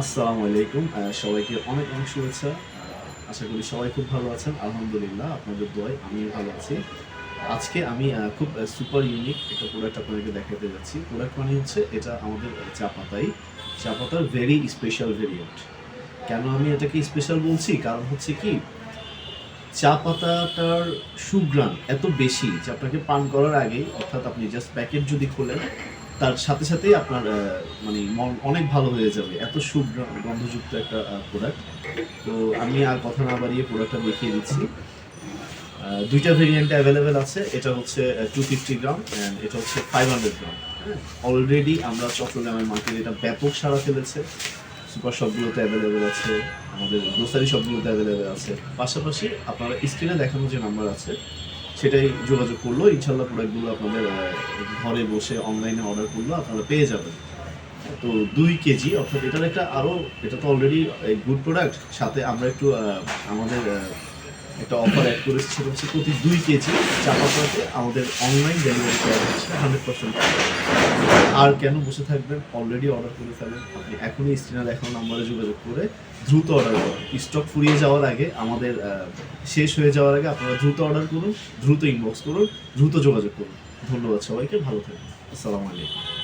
আসসালামু আলাইকুম সবাইকে অনেক অনেক শুভেচ্ছা। আশা করি সবাই খুব ভালো আছেন। আলহামদুলিল্লাহ, আপনাদের দোয়ায় আমি ভালো আছি। আজকে আমি খুব সুপার ইউনিক একটা প্রোডাক্ট আপনাদেরকে দেখাতে যাচ্ছি। প্রোডাক্ট মানে হচ্ছে এটা আমাদের চা পাতাই চা পাতার ভেরি স্পেশাল ভেরিয়েন্ট কেন আমি এটাকে স্পেশাল বলছি? কারণ হচ্ছে কি চা পাতাটার সুগ্রাণ এত বেশি যে আপনাকে পান করার আগেই, অর্থাৎ আপনি জাস্ট প্যাকেট যদি খোলেন তার সাথে সাথেই আপনার মানে মন অনেক ভালো হয়ে যাবে। এত সুগ্রাণ গন্ধযুক্ত একটা প্রোডাক্ট তো আমি আর কথা না বাড়িয়ে প্রোডাক্টটা দেখিয়ে দিচ্ছি। দুইটা ভেরিয়েন্টে অ্যাভেলেবেল আছে। এটা হচ্ছে টু ফিফটি গ্রাম অ্যান্ড এটা হচ্ছে ফাইভ হান্ড্রেড গ্রাম অলরেডি আমরা চট্টগ্রামের মার্কেটে এটা ব্যাপক সাড়া ফেলেছে। সুপার শপগুলোতে অ্যাভেলেবেল আছে, আমাদের গ্রোসারি শপগুলোতে অ্যাভেলেবেল আছে। পাশাপাশি আপনারা স্ক্রিনে দেখানো যে নাম্বার আছে সেটাই যোগাযোগ করল। ইনশাল্লাহ প্রোডাক্টগুলো আপনাদের ঘরে বসে অনলাইনে অর্ডার করল, আপনারা পেয়ে যাবেন। তো দুই কেজি, অর্থাৎ এটার একটা আরও এটা তো অলরেডি গুড প্রোডাক্ট সাথে আমরা একটু আমাদের একটা অফার অ্যাড করেছি, সেটা হচ্ছে প্রতি দুই কেজি চাপাতে আমাদের অনলাইন ডেলিভারি করা হচ্ছে হান্ড্রেড পার্সেন্ট আর কেন বসে থাকবেন? অলরেডি অর্ডার করে ফেলেন। আপনি এখনই স্ক্রিনার এখন নাম্বারে যোগাযোগ করে দ্রুত অর্ডার করুন। স্টক ফুরিয়ে যাওয়ার আগে, আমাদের শেষ হয়ে যাওয়ার আগে আপনারা দ্রুত অর্ডার করুন, দ্রুত ইনবক্স করুন, দ্রুত যোগাযোগ করুন। ধন্যবাদ সবাইকে, ভালো থাকুন আসসালামু আলাইকুম।